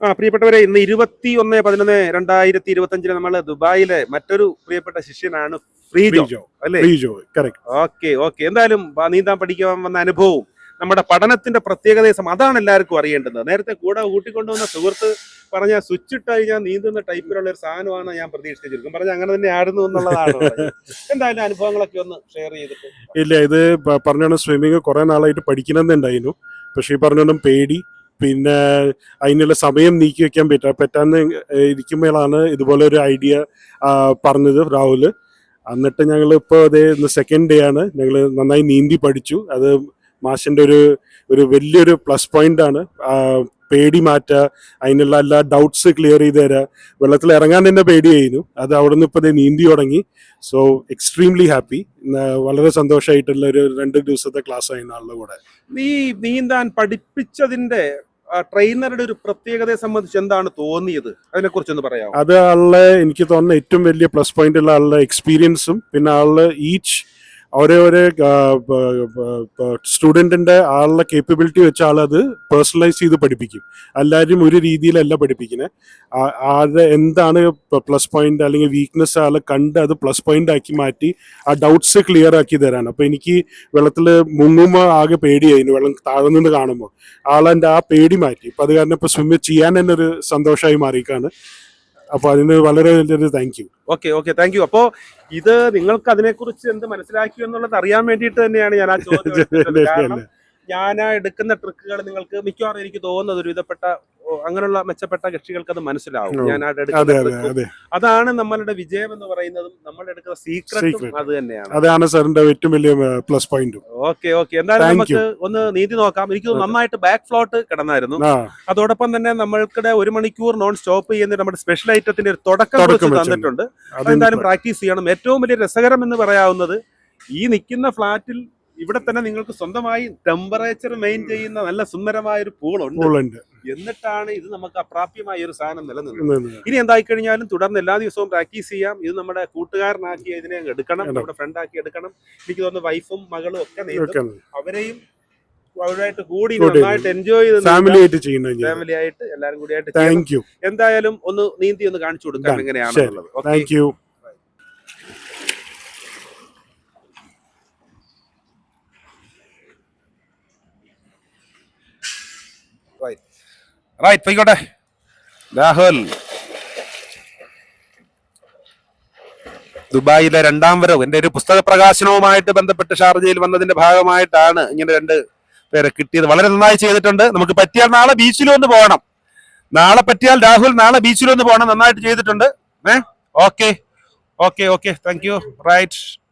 ആ പ്രിയപ്പെട്ടവരെ ഇന്ന് ഇരുപത്തി ഒന്ന് പതിനൊന്ന് രണ്ടായിരത്തി ഇരുപത്തി അഞ്ചിൽ നമ്മൾ ദുബായിലെ മറ്റൊരു പ്രിയപ്പെട്ട ശിഷ്യനാണ് ഫ്രീജോ അല്ലേ? Okay okay. എന്തായാലും നീന്താൻ പഠിക്കാൻ വന്ന അനുഭവവും നമ്മുടെ പഠനത്തിന്റെ പ്രത്യേകത അതാണ് എല്ലാവർക്കും അറിയേണ്ടത്. നേരത്തെ കൂടെ കൂട്ടിക്കൊണ്ടുവന്ന സുഹൃത്ത് പറഞ്ഞ സ്വിച്ച് ഇട്ട് കഴിഞ്ഞാൽ നീന്തുന്ന ടൈപ്പിലുള്ള ഒരു സാധനമാണ് ഞാൻ പ്രതീക്ഷിച്ചിരിക്കും പറഞ്ഞ അങ്ങനെ തന്നെ ആയിരുന്നു എന്നുള്ളതാണ്. എന്തായാലും അനുഭവങ്ങളൊക്കെ ഒന്ന് ഷെയർ ചെയ്തിട്ട്. ഇല്ല ഇത് പറഞ്ഞാണ് സ്വിമ്മിങ് കുറെ നാളായിട്ട് പഠിക്കണമെന്നുണ്ടായിരുന്നു. പക്ഷെ ഈ പറഞ്ഞോണം പേടി പിന്നെ അതിനുള്ള സമയം നീക്കി വെക്കാൻ പറ്റാ പറ്റാന്ന് ഇരിക്കുമ്പോഴാണ് ഇതുപോലെ ഒരു ഐഡിയ പറഞ്ഞത് രാഹുൽ. എന്നിട്ട് ഞങ്ങൾ ഇപ്പോൾ അതേ സെക്കൻഡ് ഡേ ആണ്. ഞങ്ങൾ നന്നായി നീന്തി പഠിച്ചു. അത് മാഷിന്റെ ഒരു ഒരു വലിയൊരു പ്ലസ് പോയിന്റ് ആണ്. പേടി മാറ്റുക അതിനുള്ള എല്ലാ ഡൗട്ട്സ് ക്ലിയർ ചെയ്ത് തരാ. വെള്ളത്തിൽ ഇറങ്ങാൻ തന്നെ പേടിയായിരുന്നു. അത് അവിടെ നിന്ന് ഇപ്പോൾ നീന്തി തുടങ്ങി. സോ എക്സ്ട്രീംലി ഹാപ്പി വളരെ സന്തോഷമായിട്ടുള്ള ഒരു രണ്ട് ദിവസത്തെ ക്ലാസ് ആയിരുന്നു ആളുടെ കൂടെ. നീ നീന്താൻ പഠിപ്പിച്ചതിന്റെ ആ, ട്രെയിനറുടെ ഒരു പ്രത്യേകതയെ സംബന്ധിച്ച് എന്താണ് തോന്നിയത്? അതിനെ കുറിച്ചൊന്ന് പറയാം അത് ആളുടെ എനിക്ക് തോന്നുന്ന ഏറ്റവും വലിയ പ്ലസ് പോയിന്റ് ഉള്ള ആളുടെ എക്സ്പീരിയൻസും പിന്നെ ആളുടെ ഈച്ച് ഓരോ ഓരോ സ്റ്റുഡന്റിന്റെ ആളുടെ കേപ്പബിലിറ്റി വെച്ച് ആളത് പേഴ്സണലൈസ് ചെയ്ത് പഠിപ്പിക്കും. എല്ലാവരും ഒരു രീതിയിലല്ല പഠിപ്പിക്കുന്നത് ആളുടെ എന്താണ് പ്ലസ് പോയിന്റ് അല്ലെങ്കിൽ വീക്ക്നെസ് ആളെ കണ്ട് അത് പ്ലസ് പോയിന്റ് ആക്കി മാറ്റി ആ ഡൗട്ട്സ് ക്ലിയർ ആക്കി തരാണ് അപ്പോൾ എനിക്ക് വെള്ളത്തിൽ മുങ്ങുമ്പോൾ ആകെ പേടിയായിരുന്നു വെള്ളം താഴെ നിന്ന് കാണുമ്പോൾ ആളെന്റെ ആ പേടി മാറ്റി. അപ്പോൾ അത് കാരണം ഇപ്പോൾ സ്വിമ്മ് ചെയ്യാൻ തന്നെ ഒരു സന്തോഷമായി മാറിയിക്കാണ് അപ്പൊ അതിന് വളരെ വലിയൊരു thank you okay okay thank you അപ്പോ ഇത് നിങ്ങൾക്ക് അതിനെക്കുറിച്ച് എന്ത് മനസ്സിലാക്കി എന്നുള്ളത് അറിയാൻ വേണ്ടിയിട്ട് തന്നെയാണ് ഞാൻ ആ ചോദ്യം. കാരണം ഞാൻ എടുക്കുന്ന ട്രിക്കുകൾ നിങ്ങൾക്ക് മിക്കവാറും എനിക്ക് തോന്നുന്നത് ഒരുവിധപ്പെട്ട അങ്ങനെയുള്ള മെച്ചപ്പെട്ട കക്ഷികൾക്ക് അത് മനസ്സിലാവും. ഞാൻ എടുക്കുന്ന അതാണ് നമ്മളുടെ വിജയം എന്ന് പറയുന്നതും നമ്മൾ എടുക്കുന്ന സീക്രട്ടും. അത് തന്നെയാണ്. അതാണ് സാറിന്റെ ഏറ്റവും വലിയ പ്ലസ് പോയിന്റ് ഓക്കെ ഓക്കെ. എന്തായാലും നമുക്ക് ഒന്ന് നീതി നോക്കാം. എനിക്ക് നന്നായിട്ട് ബാക്ക് ഫ്ലോട്ട് കിടന്നായിരുന്നു. അതോടൊപ്പം തന്നെ നമ്മൾക്കിടെ ഒരു മണിക്കൂർ നോൺ സ്റ്റോപ്പ് ചെയ്യുന്ന നമ്മുടെ സ്പെഷ്യൽ ഐറ്റത്തിന്റെ ഒരു തുടക്കം തന്നിട്ടുണ്ട്. അത് അതെന്തായാലും പ്രാക്ടീസ് ചെയ്യണം. ഏറ്റവും വലിയ രസകരം എന്ന് പറയാവുന്നത് ഈ നിൽക്കുന്ന ഫ്ലാറ്റിൽ ഇവിടെ തന്നെ നിങ്ങൾക്ക് സ്വന്തമായി ടെമ്പറേച്ചർ മെയിൻ ചെയ്യുന്ന നല്ല സുന്ദരമായ ഒരു പൂളുണ്ട്. എന്നിട്ടാണ് ഇത് നമുക്ക് അപ്രാപ്യമായ ഒരു സാധനം നിലനിൽക്കുന്നത് ഇനി എന്തായി കഴിഞ്ഞാലും തുടർന്ന് എല്ലാ ദിവസവും പ്രാക്ടീസ് ചെയ്യാം. ഇത് നമ്മുടെ കൂട്ടുകാരനാക്കി ഇതിനെ എടുക്കണം. നമ്മുടെ ഫ്രണ്ട് ആക്കി എടുക്കണം. എനിക്ക് തോന്നുന്നു വൈഫും മകളും ഒക്കെ അവരെയും അവരുമായിട്ട് കൂടി നന്നായിട്ട് എൻജോയ് ചെയ്ത് ഫാമിലി ആയിട്ട് ചെയ്യുന്നത് ഫാമിലി ആയിട്ട് എല്ലാവരും കൂടി ആയിട്ട് താങ്ക് യു എന്തായാലും ഒന്ന് നീന്തി ഒന്ന് കാണിച്ചു കൊടുക്കാം എങ്ങനെയാണ് എങ്ങനെയാണെന്നുള്ളത്. താങ്ക് യു റൈറ്റ് പോയിക്കോട്ടെ. രാഹുൽ. ദുബായിലെ രണ്ടാം വരവ്. എന്റെ ഒരു പുസ്തക പ്രകാശനവുമായിട്ട് ബന്ധപ്പെട്ട് ഷാർജയിൽ വന്നതിന്റെ ഭാഗമായിട്ടാണ് ഇങ്ങനെ രണ്ട് പേരെ കിട്ടിയത്. വളരെ നന്നായി ചെയ്തിട്ടുണ്ട്. നമുക്ക് പറ്റിയാൽ നാളെ ബീച്ചിലൊന്ന് പോകണം. നാളെ പറ്റിയാൽ രാഹുൽ നാളെ ബീച്ചിലൊന്ന് പോകണം. നന്നായിട്ട് ചെയ്തിട്ടുണ്ട്. ഏ? Okay. Okay okay. Thank you right